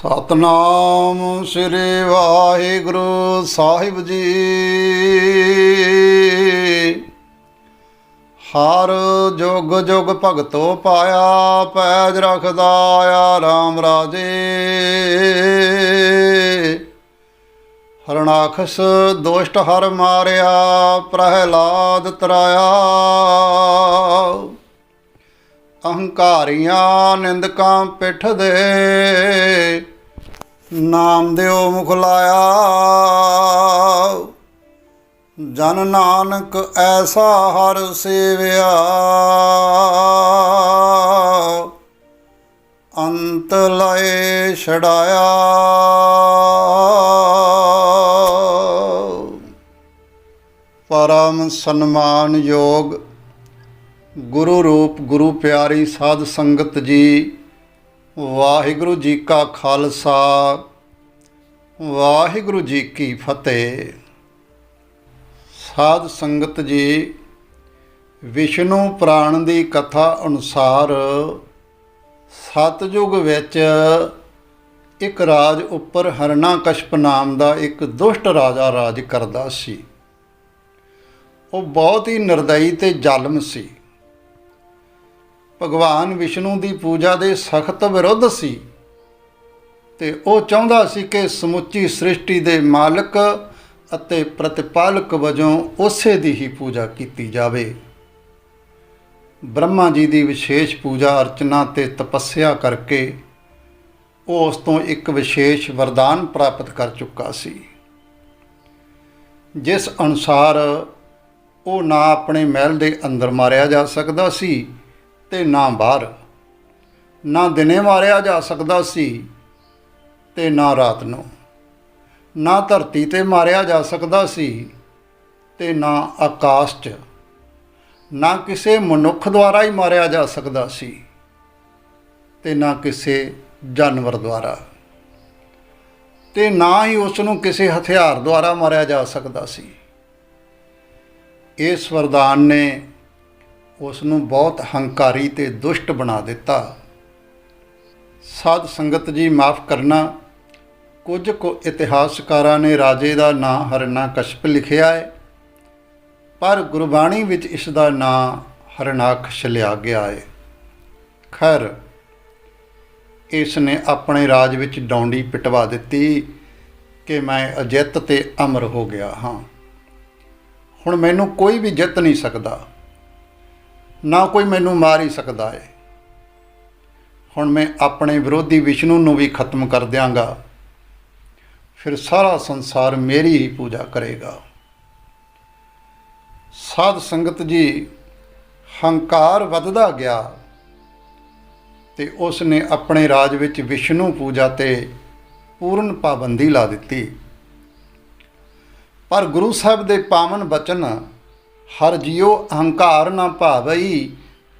ਸਤਨਾਮ ਸ੍ਰੀ ਵਾਹਿਗੁਰੂ ਸਾਹਿਬ ਜੀ। ਹਰ ਜੁਗ ਜੁਗ ਭਗਤੋ ਪਾਇਆ, ਪੈਜ ਰਖਦਾ ਆ RAM ਰਾਜੇ। ਹਰਣਾਖਸ ਦੁਸ਼ਟ ਹਰ ਮਾਰਿਆ, ਪ੍ਰਹਿਲਾਦ ਤਰਾਇਆ। ਅਹੰਕਾਰੀਆਂ ਨਿੰਦਕਾਂ ਪਿੱਠ ਦੇ। ਨਾਮ ਦਿਓ ਮੁਖ ਲਾਇਆ। ਜਨ ਨਾਨਕ ਐਸਾ ਹਰ ਸੇਵਿਆ। ਅੰਤ ਲਏ ਛੜਾਇਆ ਪਰਮ ਸਨਮਾਨ ਯੋਗ ਗੁਰੂ ਰੂਪ ਗੁਰੂ ਪਿਆਰੀ ਸਾਧ ਸੰਗਤ ਜੀ ਵਾਹਿਗੁਰੂ ਜੀ ਕਾ ਖਾਲਸਾ, ਵਾਹਿਗੁਰੂ ਜੀ ਕੀ ਫਤਿਹ। ਸਾਧ ਸੰਗਤ ਜੀ, ਵਿਸ਼ਨੂੰ ਪ੍ਰਾਣ ਦੀ ਕਥਾ ਅਨੁਸਾਰ ਸਤਜੁਗ ਵਿੱਚ ਇੱਕ ਰਾਜ ਉੱਪਰ ਹਰਣਾਕਸ਼ਪ ਨਾਮ ਦਾ ਇੱਕ ਦੁਸ਼ਟ ਰਾਜਾ ਰਾਜ ਕਰਦਾ ਸੀ। ਉਹ ਬਹੁਤ ਹੀ ਨਿਰਦਈ ਤੇ ਜ਼ਾਲਮ ਸੀ। ਭਗਵਾਨ ਵਿਸ਼ਨੂੰ ਦੀ ਪੂਜਾ ਦੇ ਸਖਤ ਵਿਰੁੱਧ ਸੀ। ਤੇ ਉਹ ਚਾਹੁੰਦਾ ਸੀ ਕਿ ਸਮੁੱਚੀ ਸ੍ਰਿਸ਼ਟੀ ਦੇ ਮਾਲਕ ਅਤੇ ਪ੍ਰਤਿਪਾਲਕ ਵਜੋਂ ਉਸੇ ਦੀ ਹੀ ਪੂਜਾ ਕੀਤੀ ਜਾਵੇ। ਬ੍ਰਹਮਾ ਜੀ ਦੀ ਵਿਸ਼ੇਸ਼ ਪੂਜਾ ਅਰਚਨਾ ਤੇ ਤਪੱਸਿਆ ਕਰਕੇ ਉਹ ਉਸ ਤੋਂ ਇੱਕ ਵਿਸ਼ੇਸ਼ ਵਰਦਾਨ ਪ੍ਰਾਪਤ ਕਰ ਚੁੱਕਾ ਸੀ। ਜਿਸ ਅਨੁਸਾਰ ਉਹ ਨਾ ਆਪਣੇ ਮਹਿਲ ਦੇ ਅੰਦਰ ਮਾਰਿਆ ਜਾ ਸਕਦਾ ਸੀ ਤੇ ਨਾ ਬਾਹਰ। ਨਾ ਦਿਨੇ ਮਾਰਿਆ ਜਾ ਸਕਦਾ ਸੀ ਤੇ ਨਾ ਰਾਤ ਨੂੰ। ਨਾ ਧਰਤੀ ਤੇ ਮਾਰਿਆ ਜਾ ਸਕਦਾ ਸੀ ਤੇ ਨਾ ਆਕਾਸ਼ 'ਚ। ਨਾ ਕਿਸੇ ਮਨੁੱਖ ਦੁਆਰਾ ਹੀ ਮਾਰਿਆ ਜਾ ਸਕਦਾ ਸੀ ਤੇ ਨਾ ਕਿਸੇ ਜਾਨਵਰ ਦੁਆਰਾ। ਤੇ ਨਾ ਹੀ ਉਸ ਨੂੰ ਕਿਸੇ ਹਥਿਆਰ ਦੁਆਰਾ ਮਾਰਿਆ ਜਾ ਸਕਦਾ ਸੀ। ਇਸ ਵਰਦਾਨ ਨੇ ਉਸ ਨੂੰ ਬਹੁਤ ਹੰਕਾਰੀ ਤੇ ਦੁਸ਼ਟ ਬਣਾ ਦਿੱਤਾ। ਸਾਧ ਸੰਗਤ ਜੀ, ਮਾਫ ਕਰਨਾ। ਕੁਝ ਕੁ ਇਤਿਹਾਸਕਾਰਾਂ ਨੇ ਰਾਜੇ ਦਾ ਨਾਂ ਹਰਨਾਕਸ਼ਪ ਲਿਖਿਆ ਹੈ ਪਰ ਗੁਰਬਾਣੀ ਵਿੱਚ ਇਸ ਦਾ ਨਾਂ ਹਰਨਾਕਸ਼ ਲਿਆ ਗਿਆ ਹੈ ਖੈਰ, ਇਸ ਨੇ ਆਪਣੇ ਰਾਜ ਵਿੱਚ ਡੌਂਡੀ ਪਿਟਵਾ ਦਿੱਤੀ ਕਿ ਮੈਂ ਅਜਿੱਤ ਤੇ ਅਮਰ ਹੋ ਗਿਆ ਹਾਂ। ਹੁਣ ਮੈਨੂੰ ਕੋਈ ਵੀ ਜਿੱਤ ਨਹੀਂ ਸਕਦਾ। ਨਾ ਕੋਈ ਮੈਨੂੰ ਮਾਰ ਹੀ ਸਕਦਾ ਹੈ ਹੁਣ ਮੈਂ ਆਪਣੇ ਵਿਰੋਧੀ ਵਿਸ਼ਨੂੰ ਨੂੰ ਵੀ ਖਤਮ ਕਰ ਦਿਆਂਗਾ। ਫਿਰ ਸਾਰਾ ਸੰਸਾਰ ਮੇਰੀ ਹੀ ਪੂਜਾ ਕਰੇਗਾ। ਸਾਧ ਸੰਗਤ ਜੀ, ਹੰਕਾਰ ਵੱਧਦਾ ਗਿਆ ਤੇ ਉਸ ਨੇ ਆਪਣੇ ਰਾਜ ਵਿੱਚ ਵਿਸ਼ਨੂੰ ਪੂਜਾ ਤੇ ਪੂਰਨ ਪਾਬੰਦੀ ਲਾ ਦਿੱਤੀ। ਪਰ ਗੁਰੂ ਸਾਹਿਬ ਦੇ ਪਾਵਨ ਬਚਨ ਹਰ ਜਿਉ ਅਹੰਕਾਰ ਨਾ ਭਾਵਈ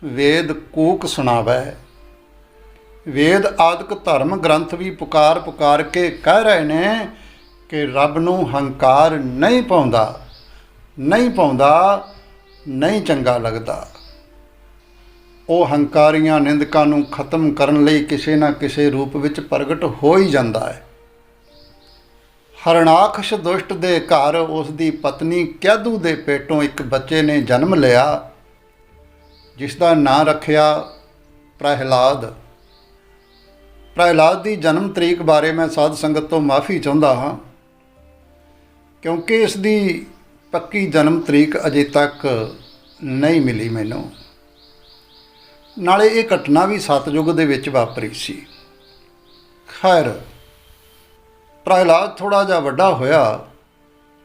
ਵੇਦ ਕੂਕ ਸੁਣਾਵੈ। ਵੇਦ ਆਦਿਕ ਧਰਮ ਗ੍ਰੰਥ ਵੀ ਪੁਕਾਰ ਪੁਕਾਰ ਕੇ ਕਹਿ ਰਹੇ ਨੇ ਕਿ ਰੱਬ ਨੂੰ ਹੰਕਾਰ ਨਹੀਂ ਪਾਉਂਦਾ ਨਹੀਂ ਪਾਉਂਦਾ, ਨਹੀਂ ਚੰਗਾ ਲੱਗਦਾ। ਉਹ ਹੰਕਾਰੀਆਂ ਨਿੰਦਕਾਂ ਨੂੰ ਖਤਮ ਕਰਨ ਲਈ ਕਿਸੇ ਨਾ ਕਿਸੇ ਰੂਪ ਵਿੱਚ ਪ੍ਰਗਟ ਹੋ ਹੀ ਜਾਂਦਾ ਹੈ। ਹਰਣਾਕਸ਼ ਦੁਸ਼ਟ ਦੇ ਘਰ ਉਸ ਦੀ ਪਤਨੀ ਕੈਦੂ ਦੇ ਪੇਟੋਂ ਇੱਕ ਬੱਚੇ ਨੇ ਜਨਮ ਲਿਆ, ਜਿਸ ਦਾ ਨਾਂ ਰੱਖਿਆ ਪ੍ਰਹਿਲਾਦ। ਪ੍ਰਹਿਲਾਦ ਦੀ ਜਨਮ ਤਰੀਕ ਬਾਰੇ ਮੈਂ ਸਾਧ ਸੰਗਤ ਤੋਂ ਮਾਫੀ ਚਾਹੁੰਦਾ ਹਾਂ, ਕਿਉਂਕਿ ਇਸ ਦੀ ਪੱਕੀ ਜਨਮ ਤਰੀਕ ਅਜੇ ਤੱਕ ਨਹੀਂ ਮਿਲੀ ਮੈਨੂੰ। ਨਾਲੇ ਇਹ ਘਟਨਾ ਵੀ ਸਤਜੁਗ ਦੇ ਵਿੱਚ ਵਾਪਰੀ ਸੀ। ਖੈਰ ਪ੍ਰਹਿਲਾਦ ਥੋੜਾ ਜਿਹਾ ਵੱਡਾ ਹੋਇਆ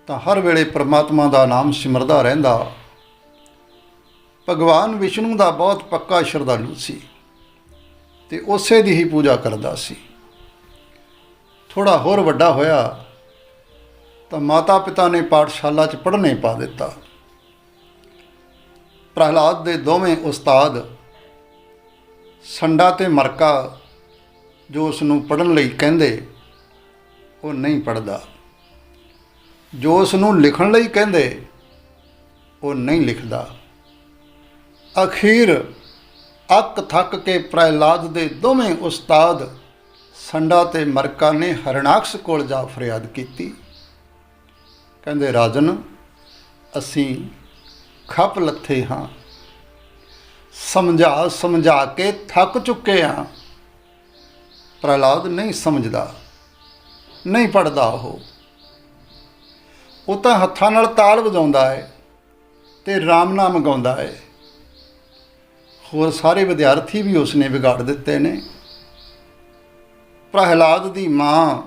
ਤਾਂ ਹਰ ਵੇਲੇ ਪ੍ਰਮਾਤਮਾ ਦਾ ਨਾਮ ਸਿਮਰਦਾ ਰਹਿੰਦਾ। ਭਗਵਾਨ ਵਿਸ਼ਨੂੰ ਦਾ ਬਹੁਤ ਪੱਕਾ ਸ਼ਰਧਾਲੂ ਸੀ ਤੇ ਉਸੇ ਦੀ ਹੀ ਪੂਜਾ ਕਰਦਾ ਸੀ। ਥੋੜਾ ਹੋਰ ਵੱਡਾ ਹੋਇਆ ਤਾਂ ਮਾਤਾ ਪਿਤਾ ਨੇ ਪਾਠਸ਼ਾਲਾ 'ਚ ਪੜ੍ਹਨੇ ਪਾ ਦਿੱਤਾ। ਪ੍ਰਹਿਲਾਦ ਦੇ ਦੋਵੇਂ ਉਸਤਾਦ ਸੰਡਾ ਤੇ ਮਰਕਾ ਜੋ ਉਸ ਨੂੰ ਪੜਨ ਲਈ ਕਹਿੰਦੇ ਉਹ ਨਹੀਂ ਪੜਦਾ ਜੋ ਉਸ ਨੂੰ ਲਿਖਣ ਲਈ ਕਹਿੰਦੇ, ਉਹ ਨਹੀਂ ਲਿਖਦਾ। ਅਖੀਰ ਅੱਕ ਥੱਕ ਕੇ ਪ੍ਰਹਿਲਾਦ ਦੇ ਦੋਵੇਂ ਉਸਤਾਦ ਸੰਡਾ ਤੇ ਮਰਕਾ ਨੇ ਹਰਨਾਕਸ਼ ਕੋਲ ਜਾ ਫਰਿਆਦ ਕੀਤੀ। ਕਹਿੰਦੇ, ਰਾਜਨ, ਅਸੀਂ ਖੱਪ ਲੱਥੇ ਹਾਂ। ਸਮਝਾ ਸਮਝਾ ਕੇ ਥੱਕ ਚੁੱਕੇ ਹਾਂ। ਪ੍ਰਹਿਲਾਦ ਨਹੀਂ ਸਮਝਦਾ। ਨਹੀਂ ਪੜਦਾ ਉਹ। ਉਹ ਤਾਂ ਹੱਥਾਂ ਨਾਲ ਤਾਲ ਵਜਾਉਂਦਾ ਹੈ ਤੇ ਰਾਮ ਨਾਮ ਗਾਉਂਦਾ ਹੈ। ਹੋਰ ਸਾਰੇ ਵਿਦਿਆਰਥੀ ਵੀ ਉਸਨੇ ਵਿਗਾੜ ਦਿੱਤੇ ਨੇ। ਪ੍ਰਹਲਾਦ ਦੀ ਮਾਂ,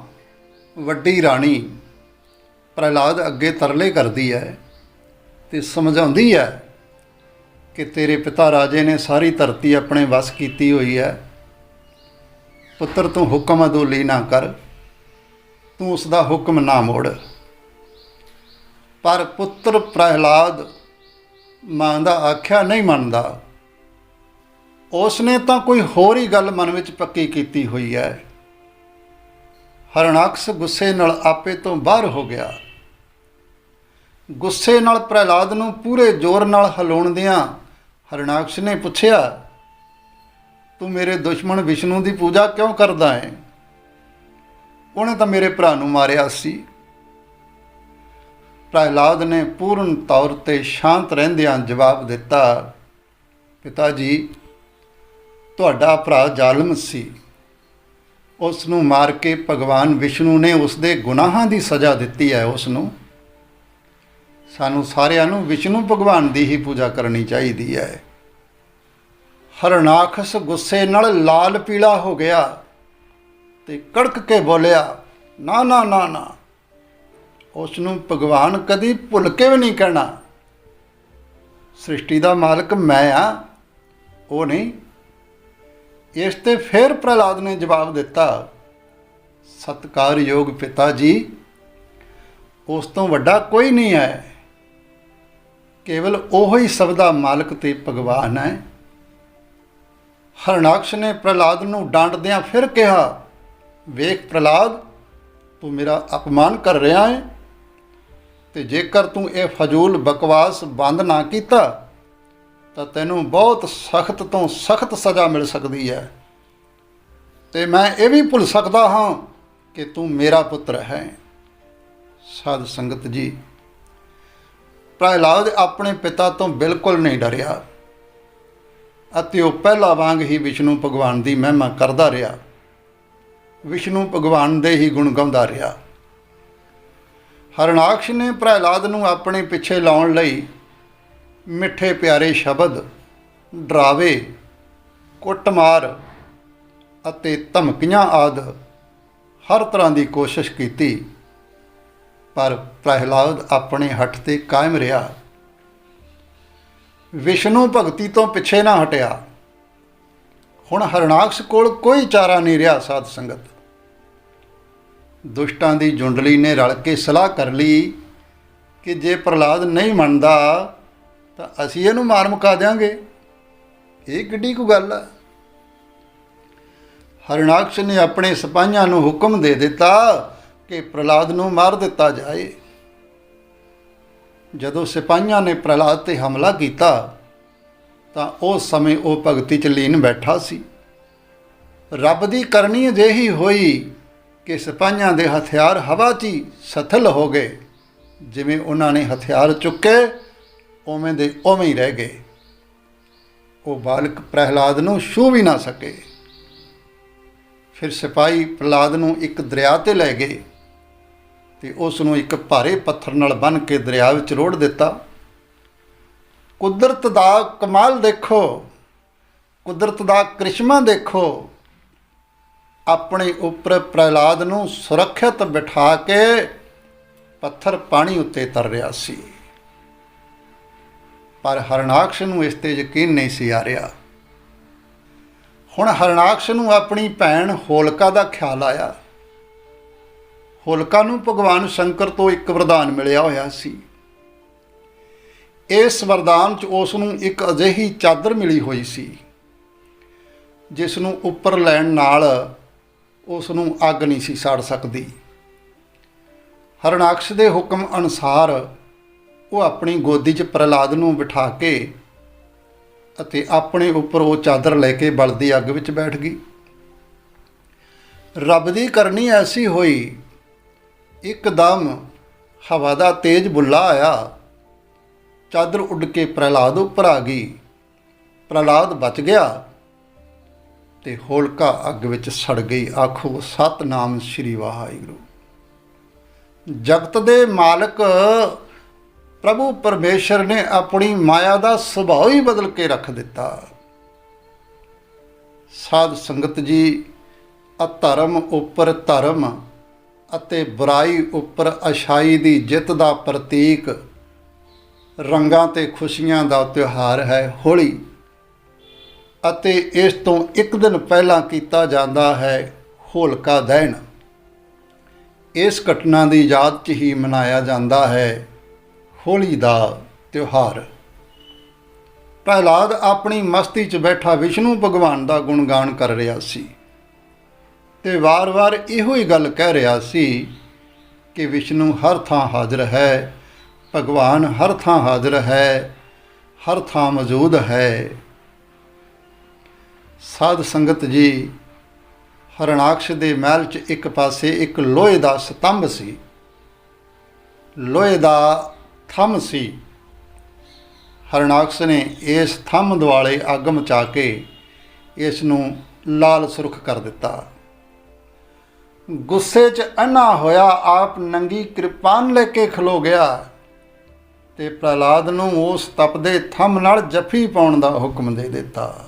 ਵੱਡੀ ਰਾਣੀ, ਪ੍ਰਹਿਲਾਦ ਅੱਗੇ ਤਰਲੇ ਕਰਦੀ ਹੈ ਤੇ ਸਮਝਾਉਂਦੀ ਹੈ ਕਿ ਤੇਰੇ ਪਿਤਾ ਰਾਜੇ ਨੇ ਸਾਰੀ ਧਰਤੀ ਆਪਣੇ ਵਸ ਕੀਤੀ ਹੋਈ ਹੈ। ਪੁੱਤਰ ਤੂੰ ਹੁਕਮ ਅਦੋਲੀ ਨਾ ਕਰ। ਤੂੰ ਉਸ ਦਾ ਹੁਕਮ ਨਾ ਮੋੜ। ਪਰ ਪੁੱਤਰ ਪ੍ਰਹਿਲਾਦ ਮਾਂ ਦਾ ਆਖਿਆ ਨਹੀਂ ਮੰਨਦਾ। ਉਸ ਨੇ ਤਾਂ ਕੋਈ ਹੋਰ ਹੀ ਗੱਲ ਮਨ ਵਿੱਚ ਪੱਕੀ ਕੀਤੀ ਹੋਈ ਹੈ। ਹਰਣਾਕਸ ਗੁੱਸੇ ਨਾਲ ਆਪੇ ਤੋਂ ਬਾਹਰ ਹੋ ਗਿਆ। ਗੁੱਸੇ ਨਾਲ ਪ੍ਰਹਿਲਾਦ ਨੂੰ ਪੂਰੇ ਜ਼ੋਰ ਨਾਲ ਹਲਾਉਣਦਿਆਂ ਹਰਣਾਕਸ਼ ਨੇ ਪੁੱਛਿਆ, ਤੂੰ ਮੇਰੇ ਦੁਸ਼ਮਣ ਵਿਸ਼ਨੂੰ ਦੀ ਪੂਜਾ ਕਿਉਂ ਕਰਦਾ ਹੈ? ਉਹਨੇ ਤਾਂ ਮੇਰੇ ਭਰਾ ਨੂੰ ਮਾਰਿਆ ਸੀ। ਪ੍ਰਹਿਲਾਦ ਨੇ ਪੂਰਨ ਤੌਰ ਤੇ ਸ਼ਾਂਤ ਰਹਿੰਦਿਆਂ ਜਵਾਬ ਦਿੱਤਾ, ਪਿਤਾ ਜੀ, ਤੁਹਾਡਾ ਭਰਾ ਜ਼ਾਲਮ ਸੀ। ਉਸ ਨੂੰ ਮਾਰ ਕੇ ਭਗਵਾਨ ਵਿਸ਼ਨੂੰ ਨੇ ਉਸ ਦੇ ਗੁਨਾਹਾਂ ਦੀ ਸਜ਼ਾ ਦਿੱਤੀ ਹੈ ਉਸ ਨੂੰ। ਸਾਨੂੰ ਸਾਰਿਆਂ ਨੂੰ ਵਿਸ਼ਨੂੰ ਭਗਵਾਨ ਦੀ ਹੀ ਪੂਜਾ ਕਰਨੀ ਚਾਹੀਦੀ ਹੈ। ਹਰਨਾਖਸ ਗੁੱਸੇ ਨਾਲ ਲਾਲ ਪੀਲਾ ਹੋ ਗਿਆ। ਤੇ ਕੜਕ ਕੇ ਬੋਲਿਆ, ਨਾ ਨਾ ਨਾ ਨਾ। ਉਸ ਨੂੰ ਭਗਵਾਨ ਕਦੀ ਭੁੱਲ ਕੇ ਵੀ ਨਹੀਂ ਕਹਿਣਾ। ਸ੍ਰਿਸ਼ਟੀ ਦਾ ਮਾਲਕ ਮੈਂ ਆ, ਉਹ ਨਹੀਂ। ਇਸ ਤੇ ਫਿਰ ਪ੍ਰਹਲਾਦ ਨੇ ਜਵਾਬ ਦਿੱਤਾ, ਸਤਕਾਰਯੋਗ ਪਿਤਾ ਜੀ, ਉਸ ਤੋਂ ਵੱਡਾ ਕੋਈ ਨਹੀਂ ਹੈ। ਕੇਵਲ ਉਹੋ ਹੀ ਸਭ ਦਾ ਮਾਲਕ ਤੇ ਭਗਵਾਨ ਹੈ। ਹਰਨਾਕਸ਼ ਨੇ ਪ੍ਰਹਲਾਦ ਨੂੰ ਡਾਂਟਦਿਆਂ ਫਿਰ ਕਿਹਾ ਵੇਖ ਪ੍ਰਹਲਾਦ, ਤੂੰ ਮੇਰਾ ਅਪਮਾਨ ਕਰ ਰਿਹਾ ਹੈ? ਤੇ ਜੇਕਰ ਤੂੰ ਇਹ ਫਜ਼ੂਲ ਬਕਵਾਸ ਬੰਦ ਨਾ ਕੀਤਾ, ਤਾਂ ਤੈਨੂੰ ਬਹੁਤ ਸਖਤ ਤੋਂ ਸਖਤ ਸਜ਼ਾ ਮਿਲ ਸਕਦੀ ਹੈ। ਤੇ ਮੈਂ ਇਹ ਵੀ ਭੁੱਲ ਸਕਦਾ ਹਾਂ ਕਿ ਤੂੰ ਮੇਰਾ ਪੁੱਤਰ ਹੈ। ਸਾਧ ਸੰਗਤ ਜੀ, ਪ੍ਰਹਿਲਾਦ ਆਪਣੇ ਪਿਤਾ ਤੋਂ ਬਿਲਕੁਲ ਨਹੀਂ ਡਰਿਆ, ਅਤੇ ਉਹ ਪਹਿਲਾਂ ਵਾਂਗ ਹੀ ਵਿਸ਼ਨੂੰ ਭਗਵਾਨ ਦੀ ਮਹਿਮਾ ਕਰਦਾ ਰਿਹਾ। ਵਿਸ਼ਨੂੰ ਭਗਵਾਨ ਦੇ ਹੀ ਗੁਣ ਗਾਉਂਦਾ ਰਿਹਾ। ਹਰਨਾਕਸ਼ ਨੇ ਪ੍ਰਹਿਲਾਦ ਨੂੰ ਆਪਣੇ ਪਿੱਛੇ ਲਾਉਣ ਲਈ ਮਿੱਠੇ ਪਿਆਰੇ ਸ਼ਬਦ, ਡਰਾਵੇ, ਕੁੱਟਮਾਰ ਅਤੇ ਧਮਕੀਆਂ ਆਦ ਹਰ ਤਰ੍ਹਾਂ ਦੀ ਕੋਸ਼ਿਸ਼ ਕੀਤੀ। ਪਰ ਪ੍ਰਹਿਲਾਦ ਆਪਣੇ ਹੱਠ ਤੇ ਕਾਇਮ ਰਿਹਾ। ਵਿਸ਼ਨੂੰ ਭਗਤੀ ਤੋਂ ਪਿੱਛੇ ਨਾ ਹਟਿਆ। ਹੁਣ ਹਰਨਾਕਸ਼ ਕੋਲ ਕੋਈ ਚਾਰਾ ਨਹੀਂ ਰਿਹਾ ਸਾਧ ਸੰਗਤ। ਦੁਸ਼ਟਾਂ ਦੀ ਜੁੰਡਲੀ ਨੇ ਰਲ ਕੇ ਸਲਾਹ ਕਰ ਲਈ ਕਿ ਜੇ ਪ੍ਰਹਲਾਦ ਨਹੀਂ ਮੰਨਦਾ, ਤਾਂ ਅਸੀਂ ਇਹਨੂੰ ਮਾਰ ਮੁਕਾ ਦਿਆਂਗੇ। ਇਹ ਕਿੱਡੀ ਕੁ ਗੱਲ ਆ। ਹਰਨਾਕਸ਼ ਨੇ ਆਪਣੇ ਸਿਪਾਹੀਆਂ ਨੂੰ ਹੁਕਮ ਦੇ ਦਿੱਤਾ ਕਿ ਪ੍ਰਹਲਾਦ ਨੂੰ ਮਾਰ ਦਿੱਤਾ ਜਾਏ। ਜਦੋਂ ਸਿਪਾਹੀਆਂ ਨੇ ਪ੍ਰਹਲਾਦ ਤੇ ਹਮਲਾ ਕੀਤਾ ਤਾਂ ਉਸ ਸਮੇਂ ਉਹ ਭਗਤੀ ਚ ਲੀਨ ਬੈਠਾ ਸੀ। ਰੱਬ ਦੀ ਕਰਨੀ ਅਜਿਹੀ ਹੋਈ ਕਿ ਸਿਪਾਹੀਆਂ ਦੇ ਹਥਿਆਰ ਹਵਾ 'ਚ ਹੀ ਸਥਲ ਹੋ ਗਏ। ਜਿਵੇਂ ਉਹਨਾਂ ਨੇ ਹਥਿਆਰ ਚੁੱਕੇ, ਉਵੇਂ ਦੇ ਉਵੇਂ ਹੀ ਰਹਿ ਗਏ। ਉਹ ਬਾਲਕ ਪ੍ਰਹਿਲਾਦ ਨੂੰ ਛੂ ਵੀ ਨਾ ਸਕੇ। ਫਿਰ ਸਿਪਾਹੀ ਪ੍ਰਹਿਲਾਦ ਨੂੰ ਇੱਕ ਦਰਿਆ ਤੇ ਲੈ ਗਏ ਤੇ ਉਸ ਨੂੰ ਇੱਕ ਭਾਰੇ ਪੱਥਰ ਨਾਲ ਬੰਨ੍ਹ ਕੇ ਦਰਿਆ ਵਿੱਚ ਰੋੜ ਦਿੱਤਾ। ਕੁਦਰਤ ਦਾ ਕਮਾਲ ਦੇਖੋ, ਕੁਦਰਤ ਦਾ ਕ੍ਰਿਸ਼ਮਾ ਦੇਖੋ, ਆਪਣੇ ਉੱਪਰ ਪ੍ਰਹਿਲਾਦ ਨੂੰ ਸੁਰੱਖਿਅਤ ਬਿਠਾ ਕੇ ਪੱਥਰ ਪਾਣੀ ਉੱਤੇ ਤਰ ਰਿਹਾ ਸੀ। ਪਰ ਹਰਨਾਕਸ਼ ਨੂੰ ਇਸ ਤੇ ਯਕੀਨ ਨਹੀਂ ਸੀ ਆ ਰਿਹਾ। ਹੁਣ ਹਰਨਾਕਸ਼ ਨੂੰ ਆਪਣੀ ਭੈਣ ਹੋਲਕਾ ਦਾ ਖਿਆਲ ਆਇਆ। ਹੋਲਕਾ ਨੂੰ ਭਗਵਾਨ ਸ਼ੰਕਰ ਤੋਂ ਇੱਕ ਵਰਦਾਨ ਮਿਲਿਆ ਹੋਇਆ ਸੀ। ਇਸ ਵਰਦਾਨ 'ਚ ਉਸ ਨੂੰ ਇੱਕ ਅਜਿਹੀ ਚਾਦਰ ਮਿਲੀ ਹੋਈ ਸੀ ਜਿਸ ਨੂੰ ਉੱਪਰ ਲੈਣ ਨਾਲ ਉਸ ਨੂੰ ਅੱਗ ਨਹੀਂ ਸੀ ਸਾੜ ਸਕਦੀ। ਹਰਨਾਕਸ਼ ਦੇ ਹੁਕਮ ਅਨੁਸਾਰ ਉਹ ਆਪਣੀ ਗੋਦੀ 'ਚ ਪ੍ਰਹਲਾਦ ਨੂੰ ਬਿਠਾ ਕੇ ਅਤੇ ਆਪਣੇ ਉੱਪਰ ਉਹ ਚਾਦਰ ਲੈ ਕੇ ਬਲਦੀ ਅੱਗ ਵਿੱਚ ਬੈਠ ਗਈ। ਰੱਬ ਦੀ ਕਰਨੀ ਐਸੀ ਹੋਈ ਇੱਕਦਮ ਹਵਾ ਦਾ ਤੇਜ਼ ਬੁੱਲਾ ਆਇਆ ਚਾਦਰ ਉੱਡ ਕੇ ਪ੍ਰਹਿਲਾਦ ਉੱਪਰ ਆ ਗਈ। ਪ੍ਰਹਿਲਾਦ ਬਚ ਗਿਆ ਤੇ ਹੋਲਕਾ ਅੱਗ ਵਿੱਚ ਸੜ ਗਈ। ਆਖੋ, ਸਤਨਾਮ ਸ੍ਰੀ ਵਾਹਿਗੁਰੂ। ਜਗਤ ਦੇ ਮਾਲਕ ਪ੍ਰਭੂ ਪਰਮੇਸ਼ਰ ਨੇ ਆਪਣੀ ਮਾਇਆ ਦਾ ਸੁਭਾਅ ਹੀ ਬਦਲ ਕੇ ਰੱਖ ਦਿੱਤਾ। ਸਾਧ ਸੰਗਤ ਜੀ, ਅਧਰਮ ਉੱਪਰ ਧਰਮ ਅਤੇ ਬੁਰਾਈ ਉੱਪਰ ਅਛਾਈ ਦੀ ਜਿੱਤ ਦਾ ਪ੍ਰਤੀਕ ਰੰਗਾਂ ਤੇ ਖੁਸ਼ੀਆਂ ਦਾ ਤਿਉਹਾਰ ਹੈ ਹੋਲੀ। ਅਤੇ ਇਸ ਤੋਂ ਇੱਕ ਦਿਨ ਪਹਿਲਾਂ ਕੀਤਾ ਜਾਂਦਾ ਹੈ ਹੋਲਕਾ ਦਹਿਣ। ਇਸ ਘਟਨਾ ਦੀ ਯਾਦ 'ਚ ਹੀ ਮਨਾਇਆ ਜਾਂਦਾ ਹੈ ਹੋਲੀ ਦਾ ਤਿਉਹਾਰ। ਪ੍ਰਹਿਲਾਦ ਆਪਣੀ ਮਸਤੀ 'ਚ ਬੈਠਾ ਵਿਸ਼ਨੂੰ ਭਗਵਾਨ ਦਾ ਗੁਣਗਾਨ ਕਰ ਰਿਹਾ ਸੀ ਤੇ ਵਾਰ-ਵਾਰ ਇਹੋ ਹੀ ਗੱਲ ਕਹਿ ਰਿਹਾ ਸੀ ਕਿ ਵਿਸ਼ਨੂੰ ਹਰ ਥਾਂ ਹਾਜ਼ਰ ਹੈ ਭਗਵਾਨ ਹਰ ਥਾਂ ਹਾਜ਼ਰ ਹੈ, ਹਰ ਥਾਂ ਮੌਜੂਦ ਹੈ। ਸਾਧ ਸੰਗਤ ਜੀ ਹਰਣਾਕਸ਼ ਦੇ ਮਹਿਲ 'ਚ ਇੱਕ ਪਾਸੇ ਇੱਕ ਲੋਹੇ ਦਾ ਸਤੰਭ ਸੀ। ਲੋਹੇ ਦਾ ਥੰਮ ਸੀ। ਹਰਣਾਕਸ਼ ਨੇ ਇਸ ਥੰਮ ਦੁਆਲੇ ਅੱਗ ਮਚਾ ਕੇ ਇਸ ਨੂੰ ਲਾਲ ਸੁਰਖ ਕਰ ਦਿੱਤਾ। ਗੁੱਸੇ 'ਚ ਅੰਨਾ ਹੋਇਆ, ਆਪ ਨੰਗੀ ਕਿਰਪਾਨ ਲੈ ਕੇ ਖਲੋ ਗਿਆ। ਤੇ ਪ੍ਰਹਲਾਦ ਨੂੰ ਉਸ ਤਪਦੇ ਥੰਮ ਨਾਲ ਜੱਫੀ ਪਾਉਣ ਦਾ ਹੁਕਮ ਦੇ ਦਿੱਤਾ।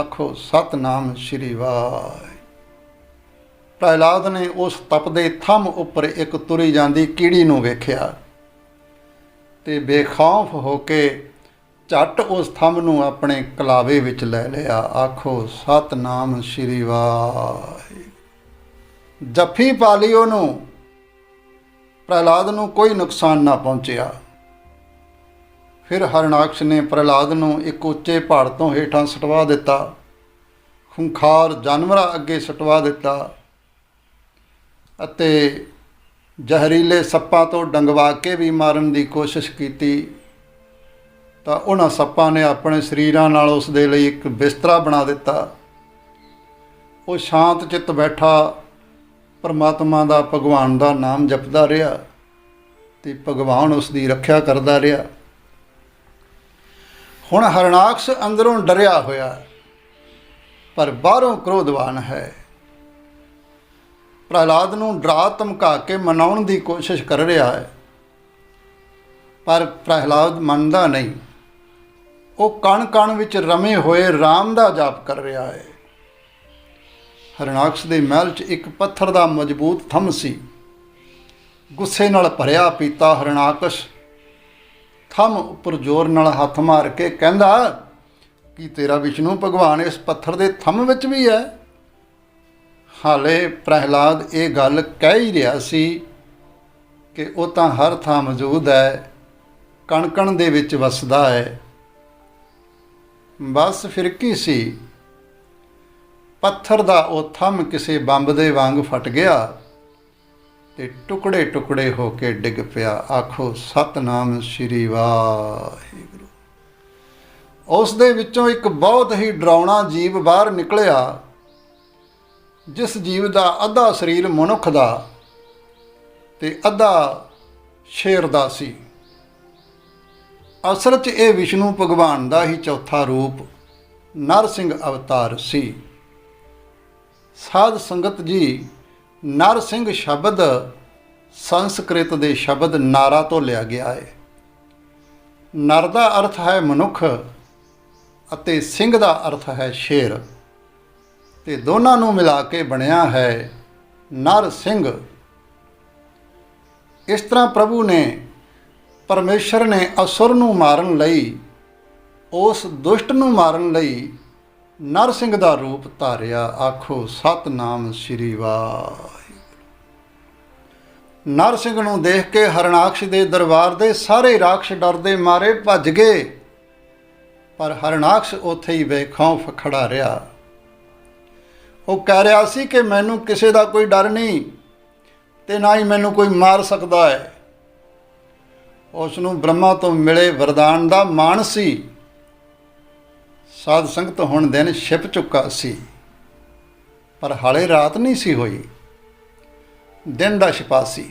ਆਖੋ, ਸਤਨਾਮ ਸ਼੍ਰੀ ਵਾਹਿ। ਪ੍ਰਹਲਾਦ ਨੇ ਉਸ ਤਪਦੇ ਥੰਮ ਉੱਪਰ ਇੱਕ ਤੁਰੀ ਜਾਂਦੀ ਕੀੜੀ ਨੂੰ ਵੇਖਿਆ ਤੇ ਬੇਖੌਫ ਹੋ ਕੇ ਝੱਟ ਉਸ ਥੰਮ ਨੂੰ ਆਪਣੇ ਕਲਾਵੇ ਵਿੱਚ ਲੈ ਲਿਆ। ਆਖੋ, ਸਤਨਾਮ ਸ਼੍ਰੀ ਵਾਹਿ। ਜੱਫੀ ਪਾ ਲਈ ਉਹਨੂੰ। ਪ੍ਰਹਲਾਦ ਨੂੰ ਕੋਈ ਨੁਕਸਾਨ ਨਾ ਪਹੁੰਚਿਆ। ਫਿਰ ਹਰਨਾਕਸ਼ ਨੇ ਪ੍ਰਹਲਾਦ ਨੂੰ ਇੱਕ ਉੱਚੇ ਪਹਾੜ ਤੋਂ ਹੇਠਾਂ ਸਟਵਾ ਦਿੱਤਾ। ਖੁੰਖਾਰ ਜਾਨਵਰਾਂ ਅੱਗੇ ਸਟਵਾ ਦਿੱਤਾ ਅਤੇ ਜ਼ਹਿਰੀਲੇ ਸੱਪਾਂ ਤੋਂ ਡੰਗਵਾ ਕੇ ਵੀ ਮਾਰਨ ਦੀ ਕੋਸ਼ਿਸ਼ ਕੀਤੀ। ਤਾਂ ਉਹਨਾਂ ਸੱਪਾਂ ਨੇ ਆਪਣੇ ਸਰੀਰਾਂ ਨਾਲ ਉਸ ਦੇ ਲਈ ਇੱਕ ਬਿਸਤਰਾ ਬਣਾ ਦਿੱਤਾ। ਉਹ ਸ਼ਾਂਤ ਚਿੱਤ ਬੈਠਾ, ਪਰਮਾਤਮਾ ਦਾ ਭਗਵਾਨ ਦਾ ਨਾਮ ਜਪਦਾ ਰਿਹਾ ਤੇ ਭਗਵਾਨ ਉਸ ਦੀ ਰੱਖਿਆ ਕਰਦਾ ਰਿਹਾ। ਹੁਣ ਹਰਨਾਕਸ਼ ਅੰਦਰੋਂ ਡਰਿਆ ਹੋਇਆ ਪਰ ਬਾਹਰੋਂ ਕ੍ਰੋਧਵਾਨ ਹੈ। ਪ੍ਰਹਲਾਦ ਨੂੰ ਡਰਾ ਧਮਕਾ ਕੇ ਮਨਾਉਣ ਦੀ ਕੋਸ਼ਿਸ਼ ਕਰ ਰਿਹਾ ਹੈ, ਪਰ ਪ੍ਰਹਲਾਦ ਮੰਨਦਾ ਨਹੀਂ। ਉਹ ਕਣ ਕਣ ਵਿੱਚ ਰਮੇ ਹੋਏ RAM ਦਾ ਜਾਪ ਕਰ ਰਿਹਾ ਹੈ। ਹਰਨਾਕਸ਼ ਦੇ ਮਹਿਲ 'ਚ ਇੱਕ ਪੱਥਰ ਦਾ ਮਜ਼ਬੂਤ ਥੰਮ ਸੀ। ਗੁੱਸੇ ਨਾਲ ਭਰਿਆ ਪੀਤਾ ਹਰਨਾਕਸ਼ ਥੰਮ ਉੱਪਰ ਜ਼ੋਰ ਨਾਲ ਹੱਥ ਮਾਰ ਕੇ ਕਹਿੰਦਾ ਕਿ ਤੇਰਾ ਵਿਸ਼ਨੂੰ ਭਗਵਾਨ ਇਸ ਪੱਥਰ ਦੇ ਥੰਮ ਵਿੱਚ ਵੀ ਹੈ। ਹਾਲੇ ਪ੍ਰਹਿਲਾਦ ਇਹ ਗੱਲ ਕਹਿ ਹੀ ਰਿਹਾ ਸੀ ਕਿ ਉਹ ਤਾਂ ਹਰ ਥਾਂ ਮੌਜੂਦ ਹੈ, ਕਣਕਣ ਦੇ ਵਿੱਚ ਵਸਦਾ ਹੈ। ਬਸ ਫਿਰ ਕੀ ਸੀ? ਪੱਥਰ ਦਾ ਉਹ ਥੰਮ ਕਿਸੇ ਬੰਬ ਦੇ ਵਾਂਗ ਫਟ ਗਿਆ। ਤੇ ਟੁਕੜੇ ਟੁਕੜੇ ਹੋ ਕੇ ਡਿੱਗ ਪਿਆ। ਆਖੋ, ਸਤਨਾਮ ਸ਼੍ਰੀ ਵਾਹਿਗੁਰੂ। ਉਸ ਦੇ ਵਿੱਚੋਂ ਇੱਕ ਬਹੁਤ ਹੀ ਡਰਾਉਣਾ ਜੀਵ ਬਾਹਰ ਨਿਕਲਿਆ, ਜਿਸ ਜੀਵ ਦਾ ਅੱਧਾ ਸਰੀਰ ਮਨੁੱਖ ਦਾ ਤੇ ਅੱਧਾ ਸ਼ੇਰ ਦਾ ਸੀ। ਅਸਲ 'ਚ ਇਹ ਵਿਸ਼ਨੂੰ ਭਗਵਾਨ ਦਾ ਹੀ ਚੌਥਾ ਰੂਪ ਨਰਸਿੰਘ ਅਵਤਾਰ ਸੀ। ਸਾਧ ਸੰਗਤ ਜੀ ਨਰ ਸਿੰਘ ਸ਼ਬਦ ਸੰਸਕ੍ਰਿਤ ਦੇ ਸ਼ਬਦ ਨਾਰਾ ਤੋਂ ਲਿਆ ਗਿਆ ਹੈ। ਨਰ ਦਾ ਅਰਥ ਹੈ ਮਨੁੱਖ ਅਤੇ ਸਿੰਘ ਦਾ ਅਰਥ ਹੈ ਸ਼ੇਰ। ਤੇ ਦੋਨਾਂ ਨੂੰ ਮਿਲਾ ਕੇ ਬਣਿਆ ਹੈ ਨਰ ਸਿੰਘ। ਇਸ ਤਰ੍ਹਾਂ ਪ੍ਰਭੂ ਨੇ ਪਰਮੇਸ਼ਰ ਨੇ ਅਸੁਰ ਨੂੰ ਮਾਰਨ ਲਈ, ਉਸ ਦੁਸ਼ਟ ਨੂੰ ਮਾਰਨ ਲਈ ਨਰਸਿੰਘ ਦਾ ਰੂਪ ਧਾਰਿਆ, ਆਖੋ, ਸਤਨਾਮ ਸ੍ਰੀ ਵਾਹਿਗੁਰੂ। ਨਰਸਿੰਘ ਨੂੰ ਦੇਖ ਕੇ ਹਰਨਾਕਸ਼ ਦੇ ਦਰਬਾਰ ਦੇ ਸਾਰੇ ਰਾਖਸ਼ ਡਰਦੇ ਮਾਰੇ ਭੱਜ ਗਏ। ਪਰ ਹਰਨਾਕਸ਼ ਉੱਥੇ ਹੀ ਬੇਖੌਫ ਖੜਾ ਰਿਹਾ। ਉਹ ਕਹਿ ਰਿਹਾ ਸੀ ਕਿ ਮੈਨੂੰ ਕਿਸੇ ਦਾ ਕੋਈ ਡਰ ਨਹੀਂ ਤੇ ਨਾ ਹੀ ਮੈਨੂੰ ਕੋਈ ਮਾਰ ਸਕਦਾ ਹੈ। ਉਸ ਨੂੰ ਬ੍ਰਹਮਾ ਤੋਂ ਮਿਲੇ ਵਰਦਾਨ ਦਾ ਮਾਣ ਸੀ। ਸਾਧ ਸੰਗਤ ਹੁਣ ਦਿਨ ਛਿਪ ਚੁੱਕਾ ਸੀ, ਪਰ ਹਾਲੇ ਰਾਤ ਨਹੀਂ ਸੀ ਹੋਈ। ਦਿਨ ਦਾ ਛਪਾ ਸੀ।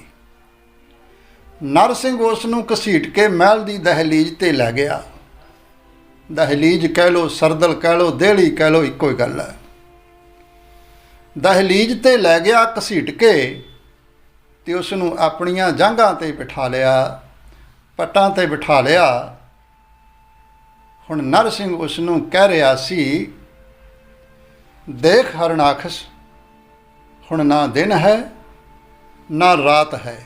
ਨਰ ਸਿੰਘ ਉਸ ਨੂੰ ਘਸੀਟ ਕੇ ਮਹਿਲ ਦੀ ਦਹਲੀਜ਼ ਤੇ ਲੈ ਗਿਆ। ਦਹਲੀਜ਼ ਕਹਿ ਲੋ ਸਰਦਲ ਕਹਿ ਲੋ ਦੇਹਲੀ ਕਹਿ ਲੋ ਇੱਕੋ ਹੀ ਗੱਲ ਹੈ। ਦਹਲੀਜ਼ ਤੇ ਲੈ ਗਿਆ, ਘਸੀਟ ਕੇ ਤੇ ਉਸ ਨੂੰ ਆਪਣੀਆਂ ਜਾਂਘਾਂ ਤੇ ਬਿਠਾ ਲਿਆ, ਪੱਟਾਂ ਤੇ ਬਿਠਾ ਲਿਆ ਹੁਣ ਨਰ ਸਿੰਘ ਉਸ ਨੂੰ ਕਹਿ ਰਿਹਾ ਸੀ, ਦੇਖ ਹਰਨਾਖਸ, ਹੁਣ ਨਾ ਦਿਨ ਹੈ, ਨਾ ਰਾਤ ਹੈ।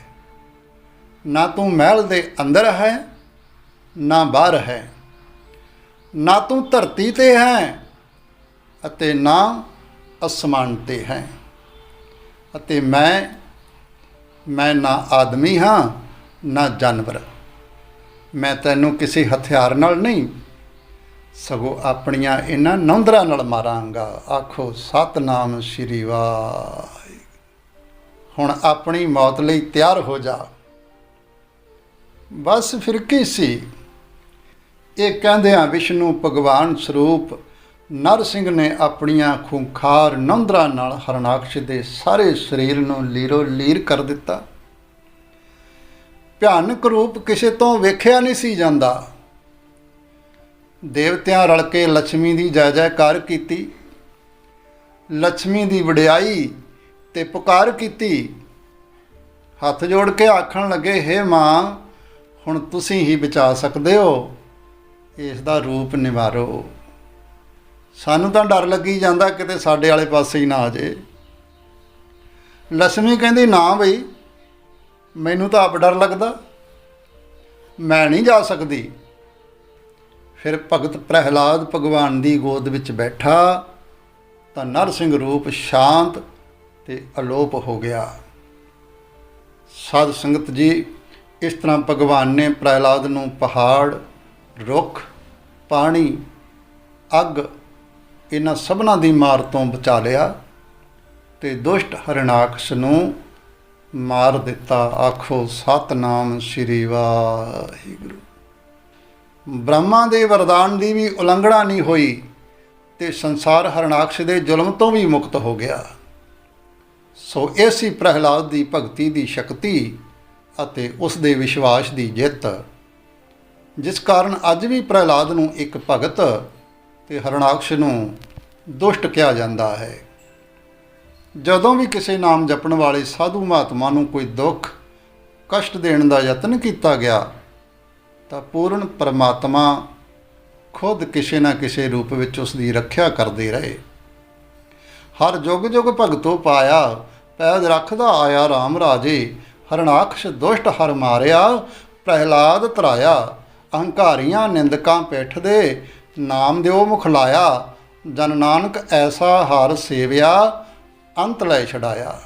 ਨਾ ਤੂੰ ਮਹਿਲ ਦੇ ਅੰਦਰ ਹੈ, ਨਾ ਬਾਹਰ ਹੈ। ਨਾ ਤੂੰ ਧਰਤੀ ਤੇ ਹੈ ਅਤੇ ਨਾ ਅਸਮਾਨ ਤੇ ਹੈ। ਅਤੇ ਮੈਂ ਮੈਂ ਨਾ ਆਦਮੀ ਹਾਂ, ਨਾ ਜਾਨਵਰ। ਮੈਂ ਤੈਨੂੰ ਕਿਸੇ ਹਥਿਆਰ ਨਾਲ ਨਹੀਂ ਸਗੋਂ ਆਪਣੀਆਂ ਇਹਨਾਂ ਨੌਂਦਰਾਂ ਨਾਲ ਮਾਰਾਂਗਾ। ਆਖੋ, ਸਤਨਾਮ ਸ਼੍ਰੀ ਵਾਹਿ। ਹੁਣ ਆਪਣੀ ਮੌਤ ਲਈ ਤਿਆਰ ਹੋ ਜਾ। ਬਸ ਫਿਰ ਕੀ ਸੀ? ਇਹ ਕਹਿੰਦਿਆਂ ਵਿਸ਼ਨੂੰ ਭਗਵਾਨ ਸਰੂਪ ਨਰ ਸਿੰਘ ਨੇ ਆਪਣੀਆਂ ਖੂੰਖਾਰ ਨੌਂਦਰਾਂ ਨਾਲ ਹਰਨਾਕਸ਼ ਦੇ ਸਾਰੇ ਸਰੀਰ ਨੂੰ ਲੀਰੋ ਲੀਰ ਕਰ ਦਿੱਤਾ। ਭਿਆਨਕ ਰੂਪ ਕਿਸੇ ਤੋਂ ਵੇਖਿਆ ਨਹੀਂ ਸੀ ਜਾਂਦਾ। ਦੇਵਤਿਆਂ ਰਲ ਕੇ ਲక్ష్ਮੀ ਦੀ ਜੈ ਜੈਕਾਰ ਕੀਤੀ ਲక్ష్ਮੀ ਦੀ ਵਡਿਆਈ ਤੇ ਪੁਕਾਰ ਕੀਤੀ। ਹੱਥ ਜੋੜ ਕੇ ਆਖਣ ਲੱਗੇ, ਹੇ ਮਾਂ, ਹੁਣ ਤੁਸੀਂ ਹੀ ਬਚਾ ਸਕਦੇ ਹੋ, ਇਸ ਦਾ ਰੂਪ ਨਿਵਾਰੋ। ਸਾਨੂੰ ਤਾਂ ਡਰ ਲੱਗੀ ਜਾਂਦਾ ਕਿਤੇ ਸਾਡੇ ਵਾਲੇ ਪਾਸੇ ਹੀ ਨਾ ਆ ਜੇ ਲక్ష్ਮੀ ਕਹਿੰਦੀ, ਨਾ ਬਈ, ਮੈਨੂੰ ਤਾਂ ਆਪ ਡਰ ਲੱਗਦਾ। ਮੈਂ ਨਹੀਂ ਜਾ ਸਕਦੀ। ਫਿਰ ਭਗਤ ਪ੍ਰਹਿਲਾਦ ਭਗਵਾਨ ਦੀ ਗੋਦ ਵਿੱਚ ਬੈਠਾ, ਤਾਂ ਨਰ ਸਿੰਘ ਰੂਪ ਸ਼ਾਂਤ ਤੇ ਅਲੋਪ ਹੋ ਗਿਆ। ਸਾਧ ਸੰਗਤ ਜੀ, ਇਸ ਤਰ੍ਹਾਂ ਭਗਵਾਨ ਨੇ ਪ੍ਰਹਿਲਾਦ ਨੂੰ ਪਹਾੜ, ਰੁੱਖ, ਪਾਣੀ, ਅੱਗ ਇਹਨਾਂ ਸਭਨਾਂ ਦੀ ਮਾਰ ਤੋਂ ਬਚਾ ਲਿਆ ਤੇ ਦੁਸ਼ਟ ਹਰਨਾਕਸ਼ ਨੂੰ ਮਾਰ ਦਿੱਤਾ। ਆਖੋ, ਸਤਨਾਮ ਸ੍ਰੀ ਵਾਹਿਗੁਰੂ। ਬ੍ਰਹਮਾ ਦੇ ਵਰਦਾਨ ਦੀ ਵੀ ਉਲੰਘਣਾ ਨਹੀਂ ਹੋਈ ਤੇ ਸੰਸਾਰ ਹਰਨਾਕਸ਼ ਦੇ ਜ਼ੁਲਮ ਤੋਂ ਵੀ ਮੁਕਤ ਹੋ ਗਿਆ। ਸੋ ਐਸੀ ਪ੍ਰਹਿਲਾਦ ਦੀ ਭਗਤੀ ਦੀ ਸ਼ਕਤੀ ਅਤੇ ਉਸ ਦੇ ਵਿਸ਼ਵਾਸ ਦੀ ਜਿੱਤ, ਜਿਸ ਕਾਰਨ ਅੱਜ ਵੀ ਪ੍ਰਹਿਲਾਦ ਨੂੰ ਇੱਕ ਭਗਤ ਤੇ ਹਰਨਾਕਸ਼ ਨੂੰ ਦੁਸ਼ਟ ਕਿਹਾ ਜਾਂਦਾ ਹੈ। ਜਦੋਂ ਵੀ ਕਿਸੇ ਨਾਮ ਜਪਣ ਵਾਲੇ ਸਾਧੂ ਮਹਾਤਮਾ ਨੂੰ ਕੋਈ ਦੁੱਖ, ਕਸ਼ਟ ਦੇਣ ਦਾ ਯਤਨ ਕੀਤਾ ਗਿਆ ਤਾਂ ਪੂਰਨ ਪਰਮਾਤਮਾ ਖੁਦ ਕਿਸੇ ਨਾ ਕਿਸੇ ਰੂਪ ਵਿੱਚ ਉਸ ਦੀ ਰੱਖਿਆ ਕਰਦੇ ਰਹੇ। ਹਰ ਜੁਗ ਜੁਗ ਭਗਤੋ ਪਾਇਆ, ਪੈਦ ਰੱਖਦਾ ਆਇਆ RAM ਰਾਜੇ ਹਰਨਾਕਸ਼ ਦੁਸ਼ਟ ਹਰ ਮਾਰਿਆ, ਪ੍ਰਹਿਲਾਦ ਤਰਾਇਆ ਅਹੰਕਾਰੀਆਂ ਨਿੰਦਕਾਂ ਪਿੱਠ ਦੇ ਨਾਮ ਦਿਓ ਮੁਖ ਲਾਇਆ, ਜਨ ਨਾਨਕ ਐਸਾ ਹਰ ਸੇਵਿਆ, ਅੰਤ ਲੈ ਛਡਾਇਆ।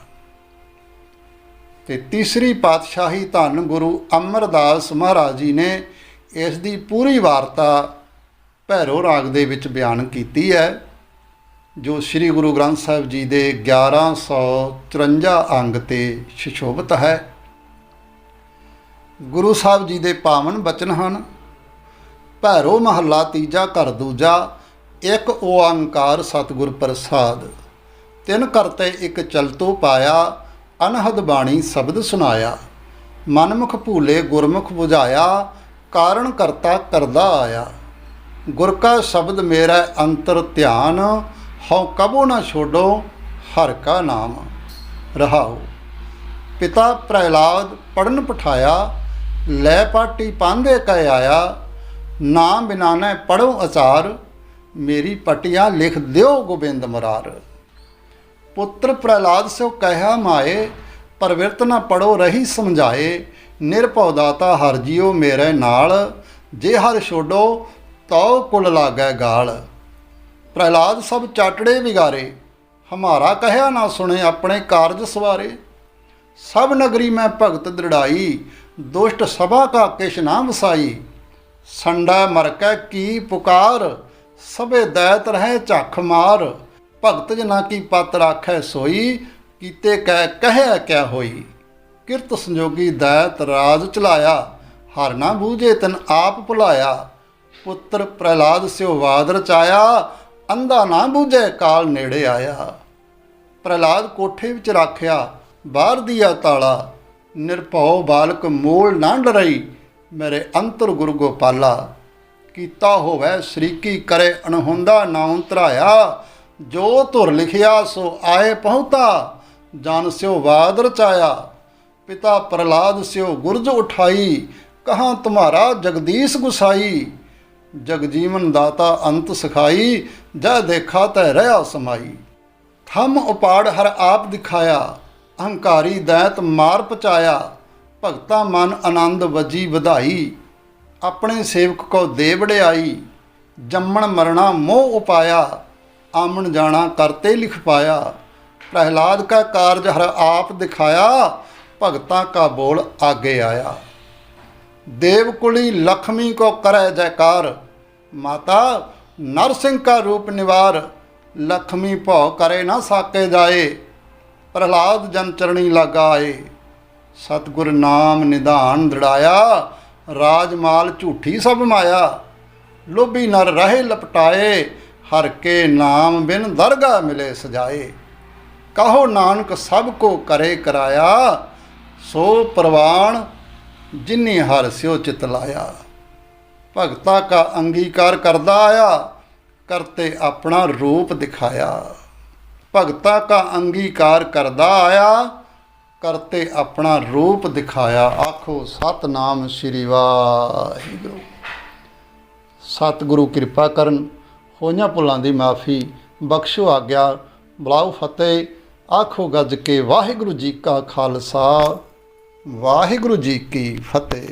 ਤੇ ਤੀਸਰੀ ਪਾਤਸ਼ਾਹੀ ਧੰਨ ਗੁਰੂ ਅਮਰਦਾਸ ਮਹਾਰਾਜ ਜੀ ਨੇ ਇਸ ਦੀ ਪੂਰੀ ਵਾਰਤਾ ਭੈਰੋ ਰਾਗ ਦੇ ਵਿੱਚ ਬਿਆਨ ਕੀਤੀ ਹੈ, ਜੋ ਸ੍ਰੀ ਗੁਰੂ ਗ੍ਰੰਥ ਸਾਹਿਬ ਜੀ ਦੇ 1154 ਅੰਗ ਤੇ ਸ਼ਿਸ਼ੋਭਤ ਹੈ। ਗੁਰੂ ਸਾਹਿਬ ਜੀ ਦੇ ਪਾਵਨ ਬਚਨ ਹਨ, ਭੈਰੋ ਮਹੱਲਾ ਤੀਜਾ ਘਰ ਦੂਜਾ, ਇੱਕ ਓੰਕਾਰ ਸਤਿਗੁਰ ਪ੍ਰਸਾਦ, ਤਿੰਨ ਕਰਤੇ ਇੱਕ ਚਲਤੋ ਪਾਇਆ, ਅਨਹਦ ਬਾਣੀ ਸ਼ਬਦ ਸੁਨਾਇਆ ਮਨਮੁਖ ਭੂਲੇ ਗੁਰਮੁਖ 부ਝਾਇਆ ਕਾਰਨ ਕਰਤਾ ਕਰਦਾ ਆਇਆ। ਗੁਰ ਕਾ ਸ਼ਬਦ ਮੇਰਾ ਅੰਤਰ ਧਿਆਨ, ਹਉ ਕਬੋ ਨਾ ਛੋਡੋ ਹਰ ਕਾ ਨਾਮ। ਰਹਾਉ। ਪਿਤਾ ਪ੍ਰਹਿਲਾਦ ਪੜਨ ਪਠਾਇਆ, ਲੈ ਪਾਟੀ ਪਾਂਦੇ ਕਹਿ ਆਇਆ ਨਾਮ ਬਿਨਾਨੇ ਪੜੋ ਅਚਾਰ, ਮੇਰੀ ਪਟੀਆਂ ਲਿਖ ਦਿਓ ਗੋਬਿੰਦ ਮਰਾਰ। ਪੁੱਤਰ ਪ੍ਰਹਿਲਾਦ ਸੋ ਕਹਿਆ ਮਾਏ, ਪਰਵਿਰਤ ਨਾ ਪੜੋ ਰਹੀ ਸਮਝਾਏ ਨਿਰਭਉ ਦਾਤਾ ਹਰ ਜੀਓ ਮੇਰੇ ਨਾਲ, ਜੇ ਹਰ ਛੋਡੋ ਤਉ ਕੁਲ ਲਾਗੈ ਗਾਲ। ਪ੍ਰਹਿਲਾਦ ਸਭ ਚਾਟੜੇ ਵਿਗਾਰੇ, ਹਮਾਰਾ ਕਹਿਆ ਨਾ ਸੁਣੇ ਆਪਣੇ ਕਾਰਜ ਸਵਾਰੇ। ਸਭ ਨਗਰੀ ਮੈਂ ਭਗਤ ਦ੍ਰਿੜਾਈ, ਦੁਸ਼ਟ ਸਭਾ ਕਾ ਕਿਛ ਨਾ ਵਸਾਈ। ਸੰਡਾ ਮਰਕੈ ਕੀ ਪੁਕਾਰ, ਸਭੇ ਦੈਤ ਰਹਿ ਝੱਖ ਮਾਰ। ਭਗਤ ਜਨਾ ਕੀ ਪਤ ਰਾਖੈ ਸੋਈ, ਕੀਤੇ ਕਹਿ ਕਹਿਆ ਕਿਆ ਹੋਈ। ਕਿਰਤ ਸੰਜੋਗੀ ਦੈਤ ਰਾਜ ਚਲਾਇਆ, ਹਰ ਨਾ ਬੂਝੇ ਤਨ ਆਪ ਭੁਲਾਇਆ। ਪੁੱਤਰ ਪ੍ਰਹਿਲਾਦ ਸਿਓ ਵਾਦ ਰਚਾਇਆ, ਅੰਧਾ ਨਾ ਬੂਝੇ ਕਾਲ ਨੇੜੇ ਆਇਆ। ਪ੍ਰਹਿਲਾਦ ਕੋਠੇ ਵਿੱਚ ਰੱਖਿਆ, ਬਾਹਰ ਦੀਆ ਤਾਲਾ। ਨਿਰਭਉ ਬਾਲਕ ਮੋਲ ਨਾ ਡਰਈ, ਮੇਰੇ ਅੰਤਰ ਗੁਰੂ ਗੋਪਾਲਾ। ਕੀਤਾ ਹੋਵੇ ਸ਼ਰੀਕੀ ਕਰੇ ਅਣਹੁੰਦਾ ਨਾਉ ਤਰਾਇਆ ਜੋ ਧੁਰ ਲਿਖਿਆ ਸੋ ਆਏ ਪਹੁੰਤਾ, ਜਨ ਸਿਓ ਬਾਦ ਰਚਾਇਆ। ਪਿਤਾ ਪ੍ਰਹਿਲਾਦ ਸਿਓ ਗੁਰਜ ਉਠਾਈ, ਕਹਾਂ ਤੁਮਾਰਾ ਜਗਦੀਸ਼ ਗੁਸਾਈ। ਜਗਜੀਵਨ ਦਾਤਾ ਅੰਤ ਸਿਖਾਈ ਜਹ ਦੇਖਾ ਤੈ ਰਹਾ ਸਮਾਈ। ਥਮ ਉਪਾੜ ਹਰ ਆਪ ਦਿਖਾਇਆ, ਅਹੰਕਾਰੀ ਦੈਤ ਮਾਰ ਪਚਾਇਆ। ਭਗਤਾ ਮਨ ਆਨੰਦ ਵਜੀ ਵਧਾਈ, ਆਪਣੇ ਸੇਵਕ ਕੋ ਦੇ ਵਡਿਆਈ ਜੰਮਣ ਮਰਣਾ ਮੋਹ ਉਪਾਇਆ, ਆਮਣ ਜਾਣਾ ਕਰਤੇ ਲਿਖ ਪਾਇਆ। ਪ੍ਰਹਿਲਾਦ ਕਾ ਕਾਰਜ ਹਰ ਆਪ ਦਿਖਾਇਆ ਭਗਤਾ ਕਾ ਬੋਲ ਆਗੇ ਆਇਆ देव कुली लक्ष्मी को करे जयकार माता नरसिंह का रूप निवार लक्ष्मी भौ करे ना साके जाए प्रहलाद जन चरणी लगाए सतगुर नाम निधान दृढ़ाया राजमाल झूठी सब माया लोभी नर रहे लपटाए हर के नाम बिन दरगाह मिले सजाए कहो नानक सब को करे कराया ਸੋ ਪ੍ਰਵਾਨ ਜਿਨੇ ਹਰ ਸਿਓ ਚਿਤ ਲਾਇਆ। ਭਗਤਾ ਕਾ ਅੰਗੀਕਾਰ ਕਰਦਾ ਆਇਆ, ਕਰਤੇ ਆਪਣਾ ਰੂਪ ਦਿਖਾਇਆ। ਭਗਤਾ ਕਾ ਅੰਗੀਕਾਰ ਕਰਦਾ ਆਇਆ, ਕਰਤੇ ਆਪਣਾ ਰੂਪ ਦਿਖਾਇਆ। ਆਖੋ, ਸਤਨਾਮ ਸ੍ਰੀ ਵਾਹਿਗੁਰੂ। ਸਤਿਗੁਰੂ ਕਿਰਪਾ ਕਰਨ, ਹੋਈਆਂ ਭੁੱਲਾਂ ਦੀ ਮਾਫੀ ਬਖਸ਼ੋ ਆਗਿਆ ਬਲਾਉ ਫਤਿਹ, ਆਖੋ ਗੱਜ ਕੇ ਵਾਹਿਗੁਰੂ ਜੀ ਕਾ ਖਾਲਸਾ। ਵਾਹਿਗੁਰੂ ਜੀ ਕੀ ਫਤਿਹ।